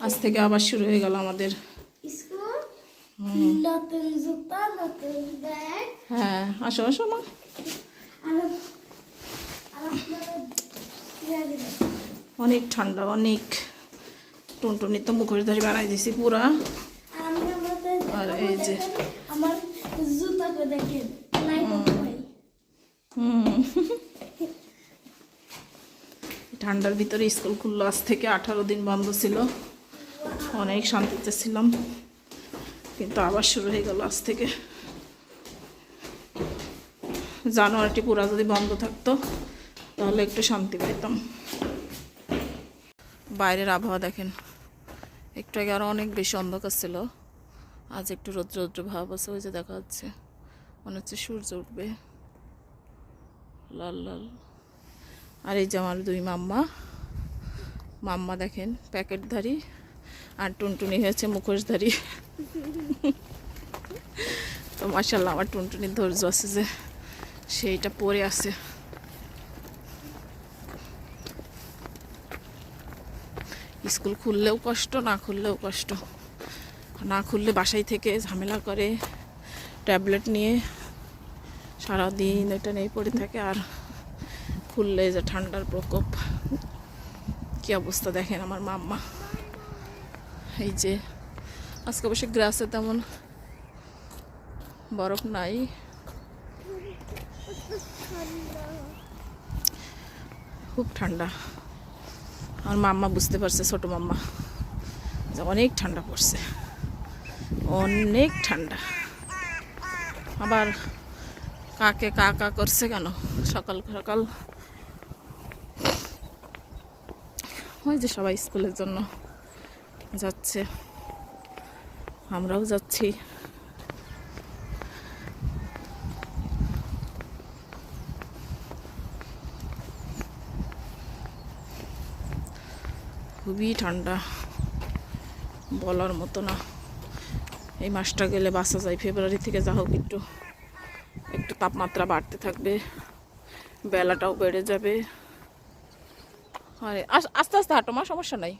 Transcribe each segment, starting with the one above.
আজ থেকে আবার শুরু হয়ে গেল আমাদের। হ্যাঁ আসো মা। অনেক ঠান্ডা অনেক টুনটুনি তো মুখোশ ধরে বানাই দিছি পুরা। আর এই যে। আমার জুতাকে দেখেন। হুম। ঠান্ডার ভিতরে স্কুল খুললো আজ থেকে আঠারো দিন বন্ধ ছিল। অনেক শান্তিতে ছিলাম। কিন্তু আবার শুরু হয়ে গেল আজ থেকে। জানুয়ারিটি পুরা যদি বন্ধ থাকতো, তাহলে একটু শান্তি পেতাম বাইরের আবহাওয়া দেখেন, একটু আগে আরও অনেক বেশি অন্ধকার ছিল। আজ একটু রৌদ্র রৌদ্র ভাব আছে, ওই যে দেখা যাচ্ছে। মনে হচ্ছে সূর্য উঠবে। লাল লাল। আর এই যে আমার দুই মাম্মা মাম্মা দেখেন, প্যাকেটধারী। আর টুনটুনি হয়েছে মুখোশধারী। তো মাসাল্লাহ আমার টুনটুনির ধৈর্য আছে যে সেইটা পরে আছে। স্কুল খুললেও কষ্ট, না খুললেও কষ্ট। না খুললে বাসায় থেকে ঝামেলা করে, ট্যাবলেট নিয়ে সারাদিন এটা নিয়ে পড়ে থাকে আর খুললে যে ঠান্ডার প্রকোপ। কি অবস্থা দেখেন আমার মাম্মা। এই যে, আজকে অবশ্য গ্রাসে তেমন বরফ নাই। খুব ঠান্ডা। আমার মাম্মা বুঝতে পারছে, ছোট মাম্মা, যে অনেক ঠান্ডা পড়ছে। অনেক ঠান্ডা। আবার কাকে কা কা করছে কেন? সকাল সকাল। ওই যে সবাই স্কুলের জন্য যাচ্ছে। আমরাও যাচ্ছি। খুবই ঠান্ডা। বলার মতো না। এই মাসটা গেলে বাসা যায়। ফেব্রুয়ারি থেকে যা হোক একটু একটু তাপমাত্রা বাড়তে থাকবে। বেলাটাও বেড়ে যাবে। আরে আস্তে আস্তে হাঁটো মা, সমস্যা নাই।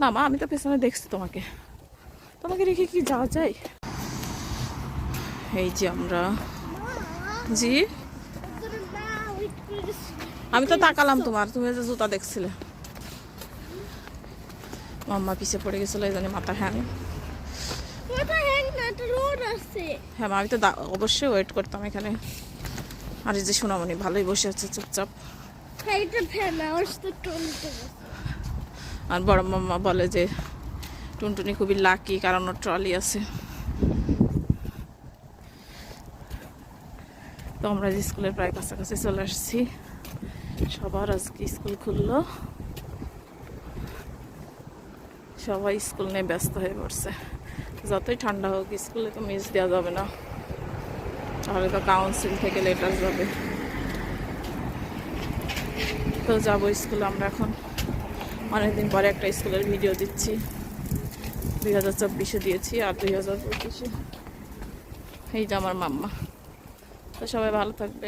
না, মা, আমি তো পেছনে দেখছি তোমাকে। তোমাকে রেখে কি যাওয়া যায়? এই যে আমরা। জি? আমি তো তাকালাম তোমার, তুমি যে জুতা দেখছিলে। মাম্মা পিছে পড়ে গেছিল, এই জন্য মাথা হ্যাং। হ্যাং হ্যাঁ আমি তো অবশ্যই ওয়েট করতাম এখানে। আর এই যে সোনামণি, ভালোই বসে আছে, চুপচাপ হ্যাঁ এটা ফ্যান আমার তো টনতে আর বড় মাম্মা বলে যে টুনটুনি খুবই লাকি কারণ ওর ট্রলি আছে। তো আমরা স্কুলের প্রায় কাছাকাছি চলে আসছি। সবার আজকে স্কুল খুললো। সবাই স্কুল নিয়ে ব্যস্ত হয়ে পড়ছে। যতই ঠান্ডা হোক, স্কুলে তো মিস দেওয়া যাবে না। তাহলে তো কাউন্সিল থেকে লেটার যাবে। তো যাব স্কুলে আমরা এখন। অনেকদিন পরে একটা স্কুলের ভিডিও দিচ্ছি। দুই হাজার চব্বিশে দিয়েছি আর দুই হাজার পঁচিশে। এই যে আমার মাম্মা। তো সবাই ভালো থাকবেন।